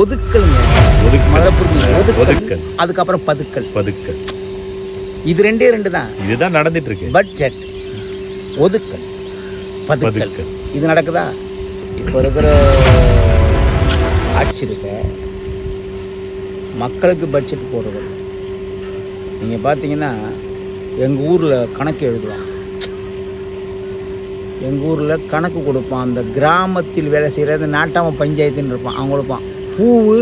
ஒதுக்கலுங்க புரிஞ்சுங்க. ஒதுக்கல். அதுக்கப்புறம் பதுக்கல். பதுக்கல். இது ரெண்டே ரெண்டு தான். இதுதான் நடந்துட்டு இருக்கு பட்ஜெட். ஒதுக்கல். பதுக்கல். பதுக்கல். இது நடக்குதா? இப்போ இருக்கிற ஆட்சி இருக்க மக்களுக்கு பட்ஜெட் போடுறது. நீங்கள் பார்த்தீங்கன்னா எங்கள் ஊரில் கணக்கு எழுதுவான் எங்கள் ஊரில் கணக்கு கொடுப்பான். அந்த கிராமத்தில் வேலை செய்கிற அந்த நாட்டாம பஞ்சாயத்துன்னு இருப்பான். அவன் கொடுப்பான் பூவு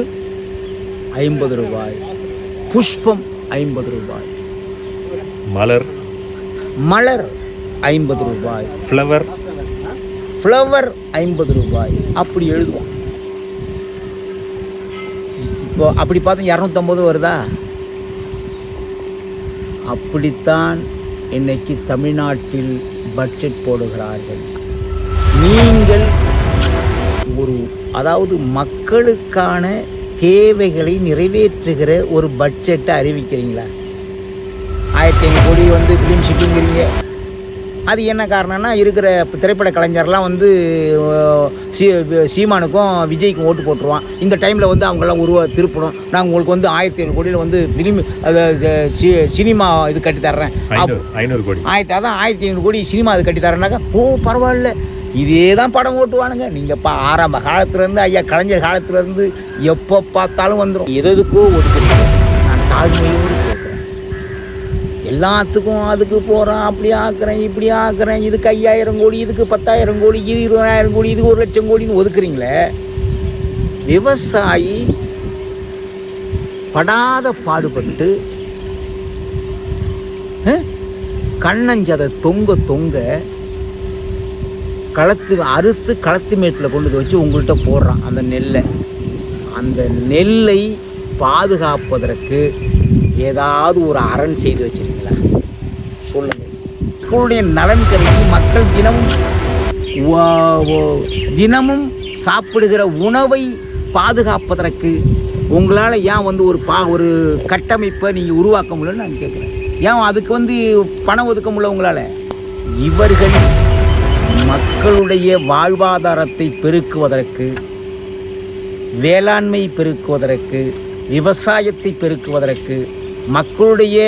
ஐம்பது ரூபாய் புஷ்பம் ஐம்பது ரூபாய். மலர் மலர் ஐம்பது ரூபாய். ஃப்ளவர் ஃப்ளவர் ஐம்பது ரூபாய். அப்படி எழுதுவோம். இப்போ அப்படி பார்த்தா இரநூத்தம்பது வருதா? அப்படித்தான் இன்னைக்கு தமிழ்நாட்டில் பட்ஜெட் போடுகிறார்கள். ஒரு அதாவது மக்களுக்கான தேவைகளை நிறைவேற்றுகிற ஒரு பட்ஜெட்டை அறிவிக்கிறீங்களா? ஆயிரத்தி ஐநூறு கோடி வந்து ஃபிலிம் ஷிட்டிங்கிறீங்க அது என்ன காரணம்னா இருக்கிற திரைப்பட கலைஞர்லாம் வந்து சீ சீமானுக்கும் விஜய்க்கும் ஓட்டு போட்டுருவான். இந்த டைமில் வந்து அவங்கெல்லாம் உருவ திருப்பணும். நான் உங்களுக்கு வந்து ஆயிரத்தி ஐநூறு கோடியில் வந்து ஃபிலிம் சினிமா இது கட்டி தர்றேன் ஐநூறு கோடி. ஆயிரத்தி அதான் ஆயிரத்தி ஐநூறு கோடி சினிமா அது கட்டி தரேன்னாக்கா ஓ பரவாயில்ல. இதே தான் படம் ஓட்டுவானுங்க. நீங்கள் இப்போ ஆரம்ப காலத்துலேருந்து ஐயா கலைஞர் காலத்துலேருந்து எப்போ பார்த்தாலும் வந்துடும் எதுக்கோ ஒதுக்குறீங்க நான் தாழ்மையோடு கேட்குறேன். எல்லாத்துக்கும் அதுக்கு போகிறேன் அப்படி ஆக்குறேன் இப்படி ஆக்குறேன் இதுக்கு ஐயாயிரம் கோடி இதுக்கு பத்தாயிரம் கோடி இது இருபதாயிரம் கோடி இது ஒரு லட்சம் கோடின்னு ஒதுக்குறீங்களே? விவசாயி படாத பாடுபட்டு கண்ணஞ்சதை தொங்க தொங்க களத்து அறுத்து களத்து மேட்டில் கொண்டு வச்சு உங்கள்கிட்ட போடுறான் அந்த நெல்லை. அந்த நெல்லை பாதுகாப்பதற்கு ஏதாவது ஒரு அரண் செய்து வச்சிருக்கீங்களா சொல்லுங்கள் மக்களுடைய நலன் கருதி மக்கள் தினமும் தினமும் சாப்பிடுகிற உணவை பாதுகாப்பதற்கு உங்களால் ஏன் வந்து ஒரு பா ஒரு கட்டமைப்பை நீங்கள் உருவாக்க முடியலன்னு நான் கேட்குறேன் ஏன் அதுக்கு வந்து பணம் ஒதுக்க முடியல உங்களால்? இவர்கள் மக்களுடைய வாழ்வாதாரத்தை பெருக்குவதற்கு வேளாண்மை பெருக்குவதற்கு விவசாயத்தை பெருக்குவதற்கு மக்களுடைய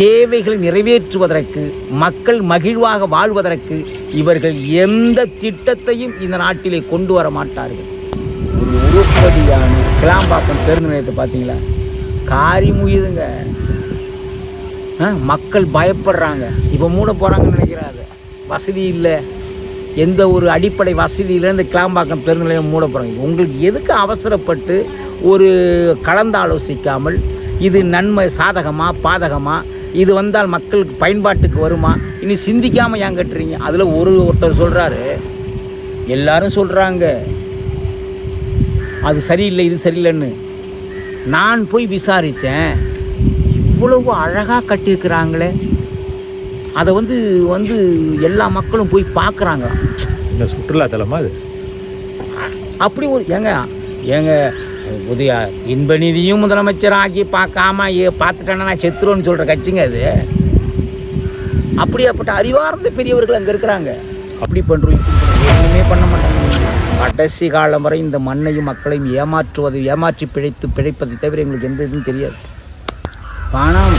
தேவைகளை நிறைவேற்றுவதற்கு மக்கள் மகிழ்வாக வாழ்வதற்கு இவர்கள் எந்த திட்டத்தையும் இந்த நாட்டிலே கொண்டு வர மாட்டார்கள். ஒரு உருப்படியான கிளாம்பாக்கம் பேருந்து நிலையத்தை பார்த்தீங்களா? காரி முயுதுங்க மக்கள் பயப்படுறாங்க. இப்போ மூட போகிறாங்கன்னு நினைக்கிறாரு வசதி இல்லை. எந்த ஒரு அடிப்படை வசதியிலேருந்து இந்த கிளாம்பாக்கம் பேருந்து நிலையம் மூட போகிறாங்க உங்களுக்கு எதுக்கு அவசரப்பட்டு ஒரு கலந்து ஆலோசிக்காமல் இது நன்மை சாதகமாக பாதகமாக இது வந்தால் மக்களுக்கு பயன்பாட்டுக்கு வருமா? இனி சிந்திக்காமல் ஏன் கட்டுறீங்க? அதில் ஒரு ஒருத்தர் சொல்கிறாரு எல்லாரும் சொல்கிறாங்க அது சரியில்லை இது சரியில்லைன்னு. நான் போய் விசாரித்தேன் இவ்வளவு அழகாக கட்டியிருக்கிறாங்களே. அதை வந்து வந்து எல்லா மக்களும் போய் பார்க்குறாங்க. இந்த சுற்றுலாத்தலமா அது? அப்படி ஒரு ஏங்க ஏங்க புதிய இன்ப நிதியும் முதலமைச்சர் ஆக்கி பார்க்காம ஏ பார்த்துட்டேன்னா நான் செத்துருவேன்னு சொல்கிற கட்சிங்க அது. அப்படியாப்பட்ட அறிவார்ந்த பெரியவர்கள் அங்கே இருக்கிறாங்க. அப்படி பண்ணுறோம். ஒண்ணுமே பண்ண மாட்டாங்க. கடைசி காலம் வரை இந்த மண்ணையும் மக்களையும் ஏமாற்றுவது ஏமாற்றி பிழைத்து பிழைப்பதை தவிர எங்களுக்கு எந்த இதுவும் தெரியாது. பணம்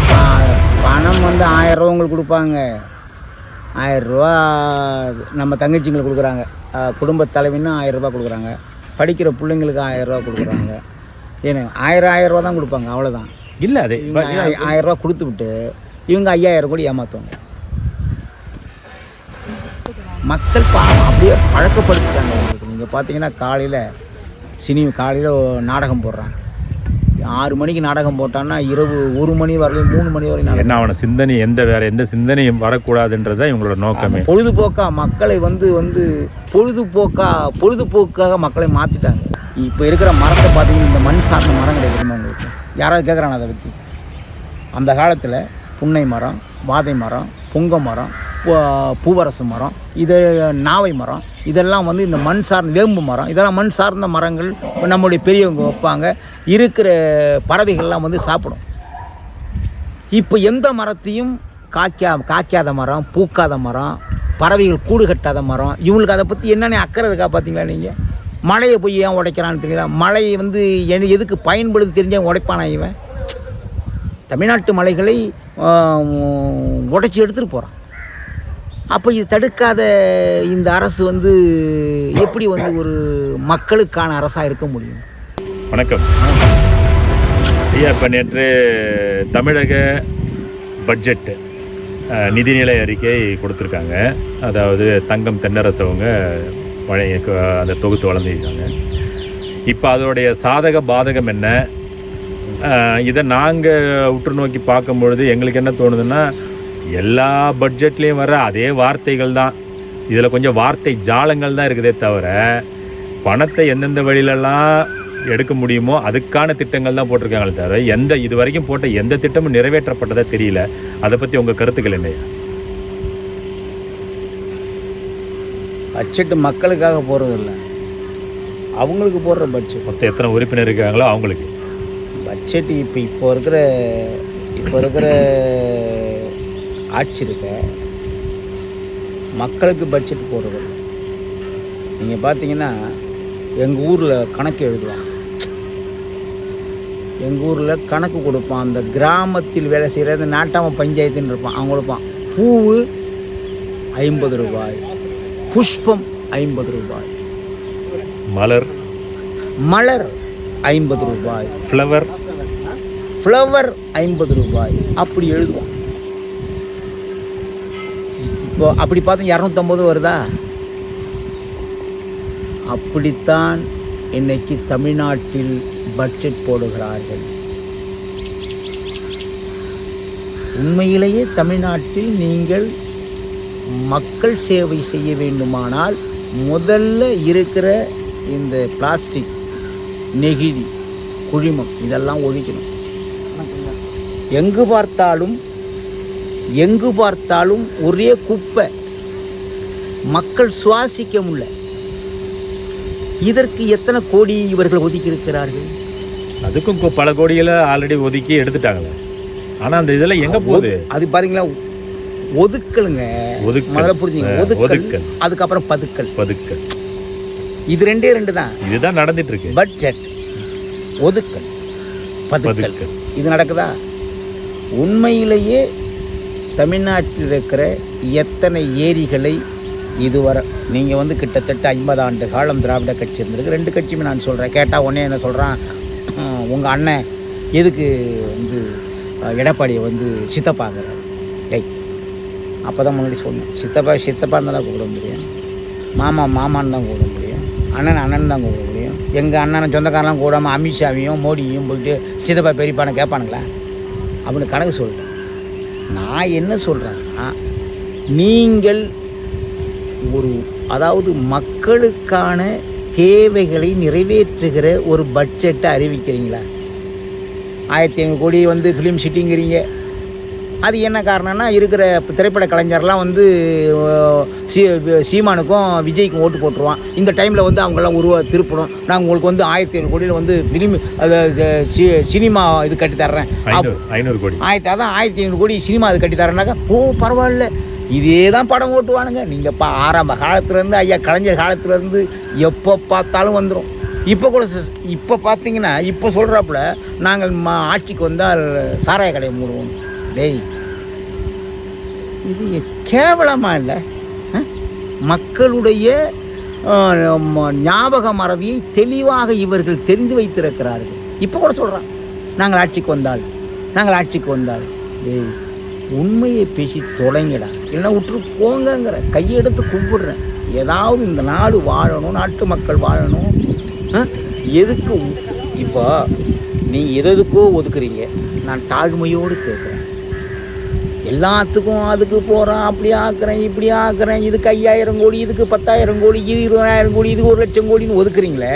பணம் வந்து ஆயிரம் ரூபா உங்களுக்கு கொடுப்பாங்க. ஆயிரம் ரூபா நம்ம தங்கச்சிங்களுக்கு கொடுக்குறாங்க. அஹ், குடும்பத் தலைவின்னு ஆயிரம் ரூபாய் கொடுக்குறாங்க. படிக்கிற பிள்ளைங்களுக்கு ஆயிரம் ரூபா கொடுக்குறாங்க. ஏன்னா ஆயிரம் ஆயிரம் ரூபா தான் கொடுப்பாங்க அவ்வளோதான் இல்ல அது இவங்க ஆயி- ஆயிரம் ரூபா கொடுத்து விட்டு இவங்க ஐயாயிரம் கோடி ஏமாற்றுவாங்க மக்கள் பாவம் அப்படியே பழக்கப்படுத்திட்டாங்க. உங்களுக்கு நீங்கள் பார்த்தீங்கன்னா காலையில் சினி காலையில் நாடகம் போடுறான் ஆறு மணிக்கு நாடகம் போட்டான்னா இரவு ஒரு மணி வரலையும் மூணு மணி வரையும் என்ன அவன சிந்தனை எந்த வேற எந்த சிந்தனையும் வரக்கூடாதுன்றதுதான் இவங்களோட நோக்கமே. பொழுதுபோக்கா மக்களை வந்து வந்து பொழுதுபோக்கா பொழுதுபோக்காக மக்களை மாற்றிட்டாங்க இப்போ இருக்கிற மரத்தை பார்த்தீங்கன்னா இந்த மண் சார்ந்த மரம் கிடைக்குமா உங்களுக்கு? யாராவது கேட்குறாங்க அதை பற்றி அந்த காலத்தில் புன்னை மரம் வாதை மரம் புங்க மரம் பூவரசு மரம் இது நாவை மரம் இதெல்லாம் வந்து இந்த மண் சார்ந்த வேம்பு மரம். இதெல்லாம் மண் சார்ந்த மரங்கள் நம்முடைய பெரியவங்க வைப்பாங்க. இருக்கிற பறவைகள்லாம் வந்து சாப்பிடும். இப்போ எந்த மரத்தையும் காய்க்கா காய்க்காத மரம் பூக்காத மரம் பறவைகள் கூடு கட்டாத மரம் இவங்களுக்கு அதை பற்றி என்னென்ன அக்கறை இருக்கா பார்த்தீங்களா நீங்கள் மழையை போய் ஏன் உடைக்கிறான்னு தெரியல. மழையை வந்து என- எதுக்கு பயன்படுது தெரிஞ்சால் உடைப்பானா இவன்? தமிழ்நாட்டு மலைகளை உடைச்சி எடுத்துகிட்டு போகிறான் அப்போ இது தடுக்காத இந்த அரசு வந்து எப்படி வந்து ஒரு மக்களுக்கான அரசாக இருக்க முடியும்? வணக்கம். ஐயா இப்போ நேற்று தமிழக பட்ஜெட் நிதிநிலை அறிக்கை கொடுத்துருக்காங்க. அதாவது தங்கம் தென்னரசு அவங்க வழங்கி அந்த தொகுத்து வளர்ந்துருக்காங்க இப்போ அதோடைய சாதக பாதகம் என்ன? இதை நாங்கள் உற்று நோக்கி பார்க்கும் பொழுது எங்களுக்கு என்ன தோணுதுன்னா எல்லா பட்ஜெட்லேயும் வர அதே வார்த்தைகள் தான். இதில் கொஞ்சம் வார்த்தை ஜாலங்கள் தான் இருக்குதே தவிர பணத்தை எந்தெந்த வழியிலெல்லாம் எடுக்க முடியுமோ அதுக்கான திட்டங்கள் தான் போட்டிருக்காங்களே தவிர எந்த இது வரைக்கும் போட்ட எந்த திட்டமும் நிறைவேற்றப்பட்டதா தெரியல. அதை பற்றி உங்கள் கருத்துக்கள் என்ன? பட்ஜெட்டு மக்களுக்காக போகிறது இல்லை அவங்களுக்கு போடுற பட்ஜெட் மொத்தம் எத்தனை உறுப்பினர் இருக்காங்களோ அவங்களுக்கு? பட்ஜெட் இப்போ இப்போ இருக்கிற இப்போ இருக்கிற ஆட்சி இருக்க மக்களுக்கு பட்ஜெட் போடுறது. நீங்கள் பார்த்தீங்கன்னா எங்கள் ஊரில் கணக்கு எழுதுவான் எங்கள் ஊரில் கணக்கு கொடுப்பான். அந்த கிராமத்தில் வேலை செய்கிறது நாட்டாம பஞ்சாயத்துன்னு இருப்பான். அவன் கொடுப்பான் பூவு ஐம்பது ரூபாய். புஷ்பம் ஐம்பது ரூபாய். மலர். மலர் ஐம்பது ரூபாய். ஃப்ளவர் ஃப்ளவர் ஐம்பது ரூபாய். அப்படி எழுதுவோம் இப்போ அப்படி பார்த்தா இரநூத்தம்பது வருதா? அப்படித்தான் இன்னைக்கு தமிழ்நாட்டில் பட்ஜெட் போடுகிறார்கள். உண்மையிலேயே தமிழ்நாட்டில் நீங்கள் மக்கள் சேவை செய்ய வேண்டுமானால் முதல்ல இருக்கிற இந்த பிளாஸ்டிக் நெகிழி குழிமம் இதெல்லாம் ஒழிக்கணும். எங்கு பார்த்தாலும் எங்கு பார்த்தாலும் ஒரே குப்பை. மக்கள் சுவாசிக்க முடியல. இதற்கு எத்தனை கோடி இவர்கள் ஒதுக்கி இருக்கிறார்கள் அதுக்கும் பல கோடிகளை ஆல்ரெடி ஒதுக்கி எடுத்துட்டாங்களே. ஆனால் அந்த இதெல்லாம் எங்கே போகுது? அது பாருங்களா ஒதுக்கலுங்க. ஒதுக்கல். முதல்ல புரிஞ்சுங்க ஒதுக்கல். அதுக்கப்புறம் பதுக்கல். பதுக்கல். இது ரெண்டே ரெண்டு தான். இதுதான் நடந்துட்டு இருக்கு பட்ஜெட். ஒதுக்கல். பதுக்கல். இது நடக்குதா? உண்மையிலேயே தமிழ்நாட்டில் இருக்கிற எத்தனை ஏரிகளை இதுவரை நீங்கள் வந்து கிட்டத்தட்ட ஐம்பது ஆண்டு காலம் திராவிட கட்சி இருந்திருக்கு. ரெண்டு கட்சியுமே நான் சொல்கிறேன் கேட்டால் உடனே என்ன சொல்கிறான் உங்கள் அண்ணன் எதுக்கு வந்து எடப்பாடியை வந்து சித்தப்பாங்கிறார் டேய் அப்போ தான் முன்னாடி சொன்னேன். சித்தப்பா சித்தப்பான்னு தான் கூப்பிட முடியும். மாமா மாமான்னு தான் கூப்பிட முடியும். அண்ணன் அண்ணன் தான் கூப்பிட முடியும். எங்கள் அண்ணனை சொந்தக்காரெலாம் கூடாமல் அமித்ஷாவையும் மோடியும் போயிட்டு சித்தப்பா பெரியப்பான்னு கேட்பானுங்களா? அப்படின்னு கணக்கு சொல்லுங்கள் நான் என்ன சொல்கிறேன்னா நீங்கள் ஒரு அதாவது மக்களுக்கான தேவைகளை நிறைவேற்றுகிற ஒரு பட்ஜெட்டை அறிவிக்கிறீங்களா? ஆயிரத்தி ஐநூறு கோடி வந்து ஃபிலிம் சிட்டிங்கிறீங்க அது என்ன காரணம்னா இருக்கிற இப்ப திரைப்பட கலைஞர்லாம் வந்து சீ சீமானுக்கும் விஜய்க்கும் ஓட்டு போட்டுருவான். இந்த டைமில் வந்து அவங்கெல்லாம் உருவா திருப்பணும். நான் உங்களுக்கு வந்து ஆயிரத்தி ஐநூறு கோடியில் வந்து ஃபிலிம் சினிமா இது கட்டி தர்றேன். ஐநூறு கோடி. ஆயிரத்தி அதான் ஆயிரத்தி ஐநூறு கோடி சினிமா அது கட்டி தரேன்னாக்கா ஓ பரவாயில்ல. இதே தான் படம் ஓட்டுவானுங்க. நீங்கள் பா ஆரம்ப காலத்துலேருந்து ஐயா கலைஞர் காலத்துலேருந்து எப்போ பார்த்தாலும் வந்துடும் இப்போ கூட இப்போ பார்த்தீங்கன்னா இப்போ சொல்கிறாப்புல நாங்கள் ஆட்சிக்கு வந்தால் சாராய கடையை மூடுவோம். டேய் இது கேவலமாக இல்லை? மக்களுடைய ஞாபக மறதியை தெளிவாக இவர்கள் தெரிந்து வைத்திருக்கிறார்கள். இப்போ கூட சொல்கிறான் நாங்கள் ஆட்சிக்கு வந்தால் நாங்கள் ஆட்சிக்கு வந்தால். டேய் உண்மையை பேசி தொலைங்கடா. இல்லைன்னா விட்டு போங்கங்கிற கையெடுத்து கும்பிடுறேன். ஏதாவது இந்த நாடு வாழணும் நாட்டு மக்கள் வாழணும். எதுக்கு இப்போ நீங்கள் எது எதுக்கோ ஒதுக்குறீங்க. நான் தாழ்மையோடு கேட்குறேன் எல்லாத்துக்கும் அதுக்கு போகிறான் அப்படி ஆக்குறேன் இப்படி ஆக்குறேன் இதுக்கு ஐயாயிரம் கோடி இதுக்கு பத்தாயிரம் கோடி இது இருபதாயிரம் கோடி இது ஒரு லட்சம் கோடின்னு ஒதுக்குறீங்களே?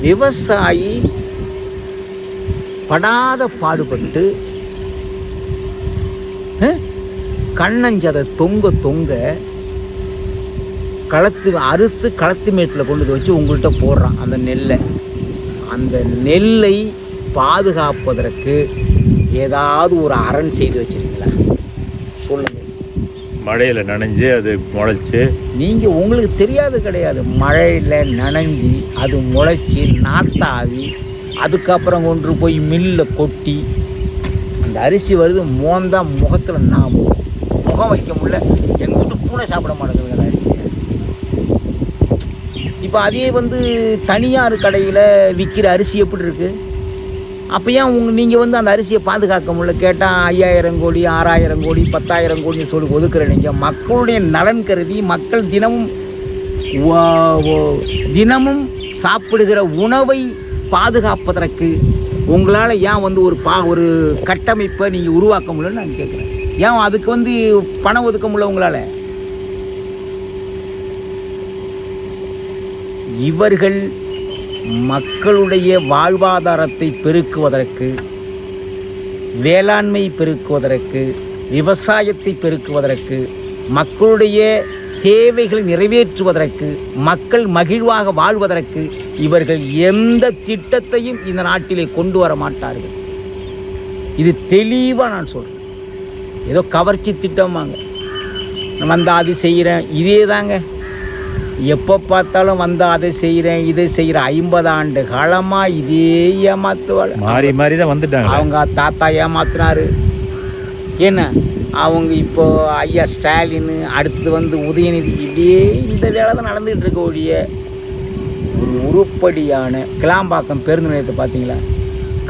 விவசாயி படாத பாடுபட்டு அஹ், கண்ணஞ்சதை தொங்க தொங்க களத்து அறுத்து களத்து மேட்டில் கொண்டு வந்து வச்சு உங்கள்கிட்ட போடுறான் அந்த நெல்லை. அந்த நெல்லை பாதுகாப்பதற்கு ஏதாவது ஒரு அரண் செய்து வச்சிருக்கீங்களா மழையில் நனைஞ்சு அது முளைச்சி. நீங்கள் உங்களுக்கு தெரியாது கிடையாது. மழையில் நனைஞ்சி அது முளைச்சி நாத்தாவி அதுக்கப்புறம் கொண்டு போய் மில்லில் கொட்டி அந்த அரிசி வருது மோந்தா முகத்தில் நான் முகம் வைக்க முடியல. எங்கள் வீட்டு பூனை சாப்பிட மாட்டேங்குது அரிசி அரிசியை. இப்போ அதே வந்து தனியார் கடையில் விற்கிற அரிசி எப்படி இருக்குது அப்போ ஏன் உங்க நீங்கள் வந்து அந்த அரிசியை பாதுகாக்க முடியல? கேட்டால் ஐயாயிரம் கோடி ஆறாயிரம் கோடி பத்தாயிரம் கோடின்னு சொல்லி ஒதுக்குற நீங்கள் மக்களுடைய நலன் கருதி மக்கள் தினமும் தினமும் சாப்பிடுகிற உணவை பாதுகாப்பதற்கு உங்களால் ஏன் வந்து ஒரு பா ஒரு கட்டமைப்பை நீங்கள் உருவாக்க முடியலன்னு நான் கேட்குறேன் ஏன் அதுக்கு வந்து பணம் ஒதுக்க முடியல உங்களால்? இவர்கள் மக்களுடைய வாழ்வாதாரத்தை பெருக்குவதற்கு வேளாண்மை பெருக்குவதற்கு விவசாயத்தை பெருக்குவதற்கு மக்களுடைய தேவைகளை நிறைவேற்றுவதற்கு மக்கள் மகிழ்வாக வாழ்வதற்கு இவர்கள் எந்த திட்டத்தையும் இந்த நாட்டிலே கொண்டு வர மாட்டார்கள். இது தெளிவாக நான் சொல்கிறேன் ஏதோ கவர்ச்சி திட்டமாங்க நான் வந்தால் அது செய்கிறேன் இதே தாங்க. எப்போ பார்த்தாலும் வந்தா அதை செய்கிறேன் இதை செய்கிறேன் ஐம்பது ஆண்டு காலமாக இதே ஏமாத்துவாள். மாறி மாறி தான் வந்துட்டாங்க அவங்க தாத்தா ஏமாத்துனாரு. என்ன? அவங்க இப்போ ஐயா ஸ்டாலின் அடுத்து வந்து உதயநிதி. இப்படியே இந்த வேலை தான் நடந்துகிட்டு இருக்க ஒழிய ஒரு உருப்படியான கிளாம்பாக்கம் பேருந்து நிலையத்தை பார்த்தீங்களா?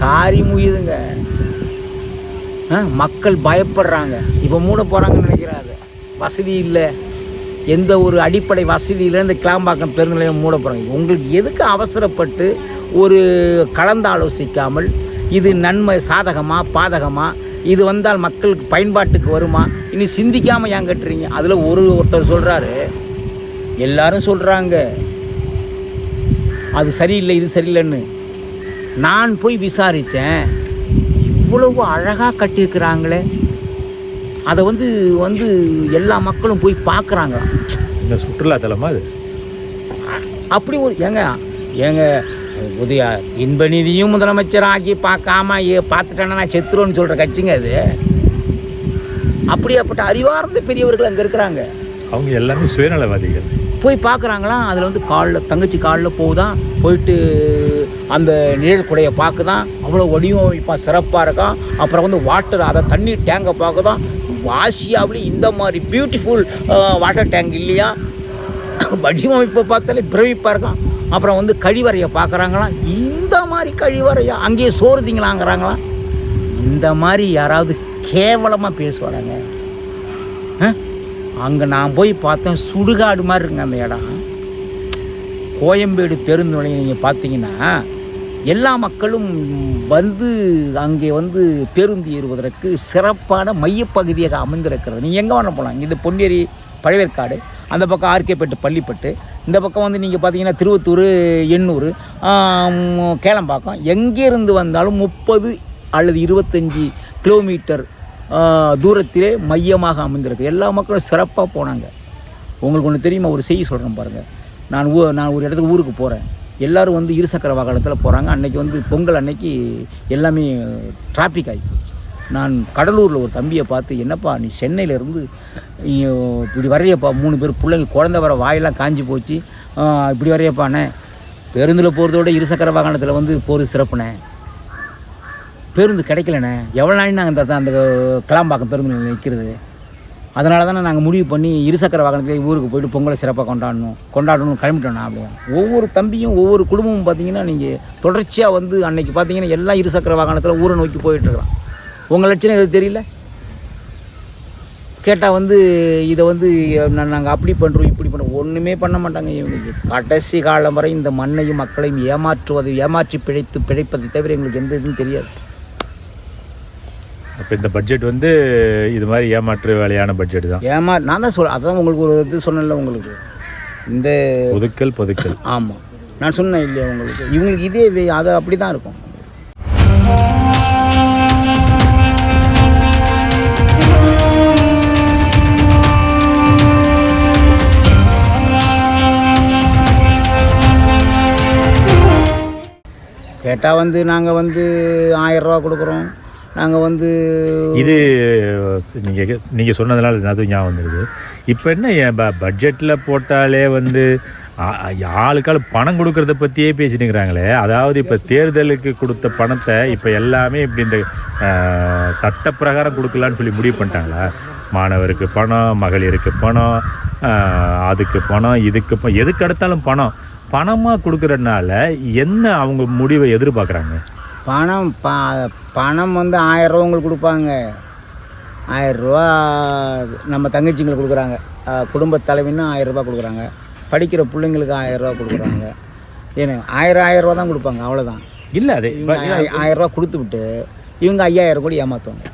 காரி முயுதுங்க மக்கள் பயப்படுறாங்க. இப்போ மூட போகிறாங்கன்னு நினைக்கிறாங்க. வசதி இல்லை. எந்த ஒரு அடிப்படை வசதியிலேருந்து கிளாம்பாக்கம் பேருந்து நிலையம் மூட போகிறாங்க உங்களுக்கு எதுக்கு அவசரப்பட்டு ஒரு கலந்து ஆலோசிக்காமல் இது நன்மை சாதகமாக பாதகமாக இது வந்தால் மக்களுக்கு பயன்பாட்டுக்கு வருமா? இனி சிந்திக்காமல் ஏன் கட்டுறீங்க? அதில் ஒரு ஒருத்தர் சொல்கிறாரு எல்லாரும் சொல்கிறாங்க அது சரியில்லை இது சரியில்லைன்னு. நான் போய் விசாரித்தேன் இவ்வளவு அழகாக கட்டியிருக்கிறாங்களே. அதை வந்து வந்து எல்லா மக்களும் போய் பார்க்குறாங்களாம் இந்த சுற்றுலாத்தலமா அது? அப்படி ஒரு ஏங்க ஏங்க புதிய இன்ப நிதியும் முதலமைச்சர் ஆக்கி பார்க்காம ஏ பார்த்துட்டேன்னா நான் செத்துருவேன்னு சொல்கிற கட்சிங்க அது. அப்படியாப்பட்ட அறிவார்ந்த பெரியவர்கள் அங்கே இருக்கிறாங்க. அவங்க எல்லாமே சுயநலவாதிகள். போய் பார்க்குறாங்களாம் அதில் வந்து காலில் தங்கச்சி காலில் போகுதான் போயிட்டு அந்த நிழல் குடையை பார்க்குதான் அவ்வளோ வடிவமைப்பாக சிறப்பாக இருக்கான் அப்புறம் வந்து வாட்டர் அதை தண்ணி டேங்கை பார்க்குதான் ஆசியாவிலேயே இந்த மாதிரி பியூட்டிஃபுல் வாட்டர் டேங்க் இல்லையா? வடிவமைப்பை பார்த்தாலே பிரவிப்பாக இருக்கான். அப்புறம் வந்து கழிவறையை பார்க்குறாங்களாம். இந்த மாதிரி கழிவறையா? அங்கேயே சோறுதிங்களாங்கிறாங்களாம் இந்த மாதிரி யாராவது கேவலமாக பேசுவாராங்க. அங்கே நான் போய் பார்த்தேன் சுடுகாடு மாதிரி இருக்குங்க அந்த இடம். கோயம்பேடு பெருந்துணையை நீங்கள் பார்த்தீங்கன்னா எல்லா மக்களும் வந்து அங்கே வந்து பேருந்து ஏறுவதற்கு சிறப்பான மையப்பகுதியாக அமைந்திருக்கிறது. நீங்கள் எங்கே வேணால் போகலாம் இது பொன்னேரி பழவேற்காடு அந்த பக்கம் ஆர்கேப்பேட்டு பள்ளிப்பட்டு இந்த பக்கம் வந்து நீங்கள் பார்த்தீங்கன்னா திருவத்தூர் எண்ணூர் கேளம்பாக்கம் எங்கேருந்து வந்தாலும் முப்பது அல்லது இருபத்தஞ்சி கிலோமீட்டர் தூரத்திலே மையமாக அமைந்திருக்கு. எல்லா மக்களும் சிறப்பாக போனாங்க. உங்களுக்கு ஒன்று தெரியுமா? ஒரு செய்தி சொல்கிறேன் பாருங்கள் நான் ஊ நான் ஒரு இடத்துக்கு ஊருக்கு போகிறேன் எல்லாரும் வந்து இருசக்கர வாகனத்தில் போகிறாங்க அன்றைக்கி வந்து பொங்கல் அன்னைக்கு எல்லாமே டிராஃபிக் ஆகி போச்சு. நான் கடலூரில் ஒரு தம்பியை பார்த்து என்னப்பா நீ சென்னையிலேருந்து இப்படி வரையப்பா மூணு பேர் பிள்ளைங்க குழந்த வர வாயெல்லாம் காஞ்சி போச்சு. இப்படி வரையப்பாண்ணே பேருந்தில் போகிறத விட இருசக்கர வாகனத்தில் வந்து போகிறது சிறப்புண்ணே. பேருந்து கிடைக்கலண்ணே. எவ்வளோ நாள் நாங்கள் அந்த கிளாம்பாக்கம் பேருந்து நிற்கிறது அதனால தானே நாங்கள் முடிவு பண்ணி இருசக்கர வாகனத்திலே ஊருக்கு போயிட்டு பொங்கலை சிறப்பாக கொண்டாடணும் கொண்டாடணும் நான் அப்படியே ஒவ்வொரு தம்பியும் ஒவ்வொரு குடும்பமும் பார்த்தீங்கன்னா நீங்கள் தொடர்ச்சியாக வந்து அன்றைக்கி பார்த்தீங்கன்னா எல்லாம் இருசக்கர வாகனத்தில் ஊரை நோக்கி போயிட்டுருக்குறான் உங்கள் லட்சணம் எது தெரியல? கேட்டால் வந்து இதை வந்து நாங்கள் அப்படி பண்ணுறோம் இப்படி பண்ணுறோம் ஒன்றுமே பண்ண மாட்டாங்க இவங்களுக்கு. கடைசி காலம் வரை இந்த மண்ணையும் மக்களையும் ஏமாற்றுவது ஏமாற்றி பிழைத்து பிழைப்பதை தவிர எங்களுக்கு எந்த இதுவும் தெரியாது. அப்போ இந்த பட்ஜெட் வந்து இது மாதிரி ஏமாற்று வேலையான பட்ஜெட் தான். ஏமா நான் தான் சொல்ல அதான் உங்களுக்கு ஒரு இது சொன்னேன்ல உங்களுக்கு. இந்த பொதுக்கல் பொதுக்கல் ஆமாம் நான் சொன்னேன் இல்லையா உங்களுக்கு? இவங்களுக்கு இதே அது அப்படி தான் இருக்கும். கேட்டால் வந்து நாங்கள் வந்து ஆயரூவா கொடுக்குறோம். நாங்கள் வந்து இது நீங்கள் நீங்கள் சொன்னதுனால அது ஞாபகம் வந்துடுது இப்போ என்ன என் ப பட்ஜெட்டில் போட்டாலே வந்து ஆளுக்காள் பணம் கொடுக்கறத பற்றியே பேசிட்டுங்கிறாங்களே அதாவது இப்போ தேர்தலுக்கு கொடுத்த பணத்தை இப்போ எல்லாமே இப்படி இந்த சட்ட பிரகாரம் கொடுக்கலான்னு சொல்லி முடிவு பண்ணிட்டாங்களா? மாணவருக்கு பணம் மகளிருக்கு பணம் அதுக்கு பணம் இதுக்கு எதுக்கு எடுத்தாலும் பணம். பணமாக கொடுக்குறதுனால என்ன அவங்க முடிவை எதிர்பார்க்குறாங்க? பணம் ப பணம் வந்து ஆயிரம் ரூபா உங்களுக்கு கொடுப்பாங்க. ஆயிரம் ரூபா நம்ம தங்கச்சிங்களுக்கு கொடுக்குறாங்க. குடும்ப தலைவின்னு ஆயிரம் ரூபாய் கொடுக்குறாங்க. படிக்கிற பிள்ளைங்களுக்கு ஆயிரம் ரூபா கொடுக்குறாங்க. ஏன்னு ஆயிரம் ஆயிரம் ரூபா தான் கொடுப்பாங்க அவ்வளோதான் இல்லை அது இவங்க ஆயி- ஆயிரம் ரூபா கொடுத்து விட்டு இவங்க ஐயாயிரம் கோடி ஏமாற்றுவாங்க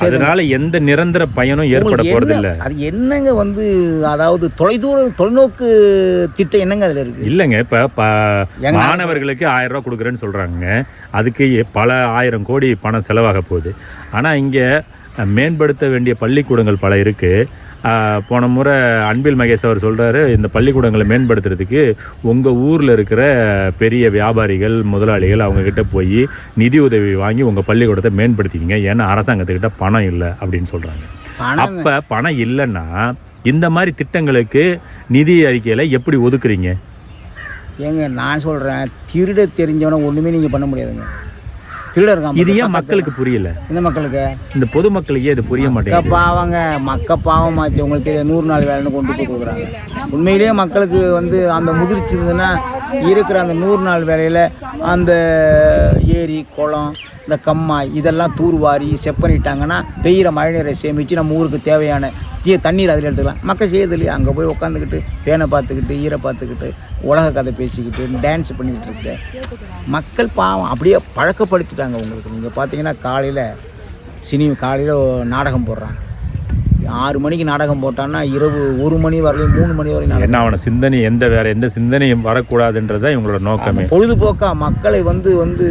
அதனால எந்த நிரந்தர பயனும் ஏற்பட போறது இல்ல அது என்னங்க வந்து அதாவது தொலைதூர தொலைநோக்கு திட்டம் என்னங்க அதில் இருக்கு? இல்லைங்க இப்ப மாணவர்களுக்கு ஆயிரம் ரூபாய் கொடுக்குறேன்னு சொல்றாங்க அதுக்கு பல ஆயிரம் கோடி பணம் செலவாக போகுது. ஆனா இங்க மேம்படுத்த வேண்டிய பள்ளிக்கூடங்கள் பல இருக்கு. அஹ், போன முறை அன்பில் மகேஷ் அவர் சொல்றாரு இந்த பள்ளிக்கூடங்களை மேம்படுத்துறதுக்கு உங்க ஊர்ல இருக்கிற பெரிய வியாபாரிகள் முதலாளிகள் அவங்க கிட்ட போய் நிதி உதவி வாங்கி உங்க பள்ளிக்கூடத்தை மேம்படுத்திக்கிங்க. ஏன்னா அரசாங்கத்துக்கிட்ட பணம் இல்லை அப்படின்னு சொல்றாங்க. பணம் அப்ப பணம் இல்லைன்னா இந்த மாதிரி திட்டங்களுக்கு நிதி அறிக்கையில எப்படி ஒதுக்குறீங்க? ஏங்க நான் சொல்கிறேன் திருட தெரிஞ்சவனை ஒன்றுமே நீங்கள் பண்ண முடியாதுங்க. திருட இருக்கான் இது ஏன். மக்களுக்கு புரியல? இந்த மக்களுக்கு? இந்த பொதுமக்களுக்கு இது புரிய மாட்டேங்குது? பாவங்க மக்க பாவமாச்சு. உங்களுக்கு நூறு நாள் வேலைன்னு கொண்டு போய் கொடுக்குறாங்க. உண்மையிலேயே மக்களுக்கு வந்து அந்த முதிர்ச்சிருந்ததுன்னா இருக்கிற அந்த நூறு நாள் வேலையில் அந்த ஏரி குளம் இந்த கம்மாய் இதெல்லாம் தூர்வாரி செப்பனிட்டாங்கன்னா பெய்கிற மழை நீரை சேமித்து நம்ம ஊருக்கு தேவையான தீ தண்ணீர் அதில் எடுத்துக்கலாம். மக்கள் செய்யறது இல்லையா? அங்கே போய் உட்காந்துக்கிட்டு பேனை பார்த்துக்கிட்டு ஈரை பார்த்துக்கிட்டு உலக கதை பேசிக்கிட்டு டான்ஸ் பண்ணிக்கிட்டு இருக்க. மக்கள் பாவம் அப்படியே பழக்கப்படுத்திட்டாங்க உங்களுக்கு. நீங்கள் பார்த்தீங்கன்னா காலையில் சினி காலையில் நாடகம் போடுறான் ஆறு மணிக்கு நாடகம் போட்டான்னா இரவு ஒரு மணி வரலையும் மூணு மணி வரையும் என்ன அவன சிந்தனை எந்த வேற எந்த சிந்தனையும் வரக்கூடாதுன்றதா இவங்களோட நோக்கமே. பொழுதுபோக்கா மக்களை வந்து வந்து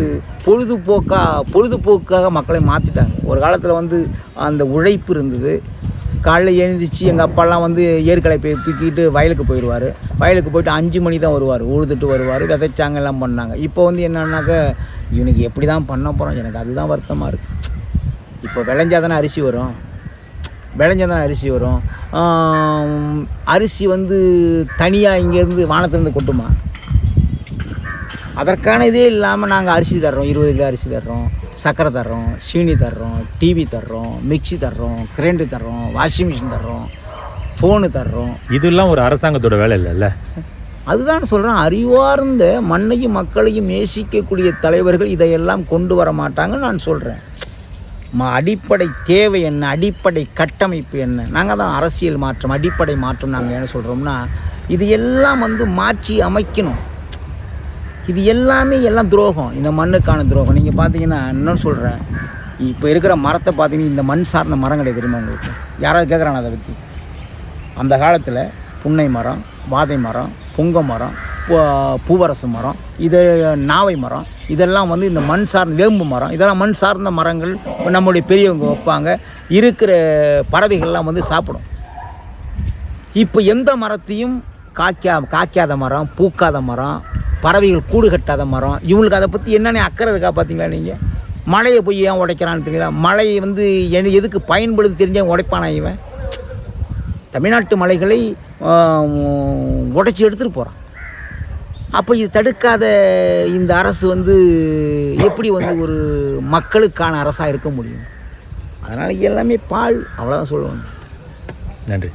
பொழுதுபோக்கா பொழுதுபோக்காக மக்களை மாற்றிட்டாங்க ஒரு காலத்தில் வந்து அந்த உழைப்பு இருந்தது. காலைல எழுந்திரிச்சு எங்கள் அப்பாலாம் வந்து ஏற்கலை போய் தூக்கிட்டு வயலுக்கு போயிடுவார். வயலுக்கு போயிட்டு அஞ்சு மணி தான் வருவார். உழுதுட்டு வருவார் விதைச்சாங்க எல்லாம் பண்ணாங்க. இப்போ வந்து என்னன்னாக்க இவனுக்கு எப்படி தான் பண்ண போகிறோம் எனக்கு அதுதான் வருத்தமாக இருக்குது இப்போ விளைஞ்சாதானே அரிசி வரும். விளைஞ்சாதானே அரிசி வரும். அரிசி வந்து தனியாக இங்கேருந்து வானத்துலேருந்து கொட்டுமா? அதற்கான இதே இல்லாமல் நாங்கள் அரிசி தர்றோம். இருபது கிலோ அரிசி தர்றோம். சர்க்கரை தர்றோம் சீனி தர்றோம் டிவி தர்றோம் மிக்ஸி தர்றோம் கிரைண்டு தர்றோம் வாஷிங் மிஷின் தர்றோம் ஃபோனு தர்றோம். இதெல்லாம் ஒரு அரசாங்கத்தோட வேலை இல்லைல்ல? அதுதான் சொல்கிறேன் அறிவார்ந்த மண்ணையும் மக்களையும் நேசிக்கக்கூடிய தலைவர்கள் இதையெல்லாம் கொண்டு வர மாட்டாங்கன்னு நான் சொல்கிறேன் ம அடிப்படை தேவை என்ன? அடிப்படை கட்டமைப்பு என்ன? நாங்கள் தான் அரசியல் மாற்றம் அடிப்படை மாற்றம் நாங்கள் என்ன சொல்கிறோம்னா இது எல்லாம் வந்து மாற்றி அமைக்கணும். இது எல்லாமே எல்லாம் துரோகம். இந்த மண்ணுக்கான துரோகம். நீங்கள் பார்த்தீங்கன்னா இன்னொன்று சொல்கிறேன் இப்போ இருக்கிற மரத்தை பார்த்தீங்கன்னா இந்த மண் சார்ந்த மரம் கிடையாது தெரியுமா உங்களுக்கு? யாராவது கேட்குறாங்க அதை பற்றி அந்த காலத்தில் புன்னை மரம் வாதை மரம் புங்க மரம் பூவரசு மரம் இது நாவை மரம் இதெல்லாம் வந்து இந்த மண் சார்ந்த வேம்பு மரம் இதெல்லாம் மண் சார்ந்த மரங்கள் நம்முடைய பெரியவங்க வைப்பாங்க. இருக்கிற பறவைகள்லாம் வந்து சாப்பிடும். இப்போ எந்த மரத்தையும் காய்க்கா காய்க்காத மரம் பூக்காத மரம் பறவைகள் கூடு கட்டாத மரம். இவங்களுக்கு அதை பற்றி என்னென்ன அக்கறை இருக்கா பார்த்தீங்களா நீங்கள் மழையை போய் ஏன் உடைக்கிறான்னு தெரியல மழை வந்து என் எதுக்கு பயன்படுது தெரிஞ்சவன் உடைப்பானா இவன்? தமிழ்நாட்டு மலைகளை உடைச்சி எடுத்துகிட்டு போகிறான் அப்போ இது தடுக்காத இந்த அரசு வந்து எப்படி வந்து ஒரு மக்களுக்கான அரசாக இருக்க முடியும்? அதனால் எல்லாமே பால் அவ்வளோதான் சொல்லுவாங்க நன்றி.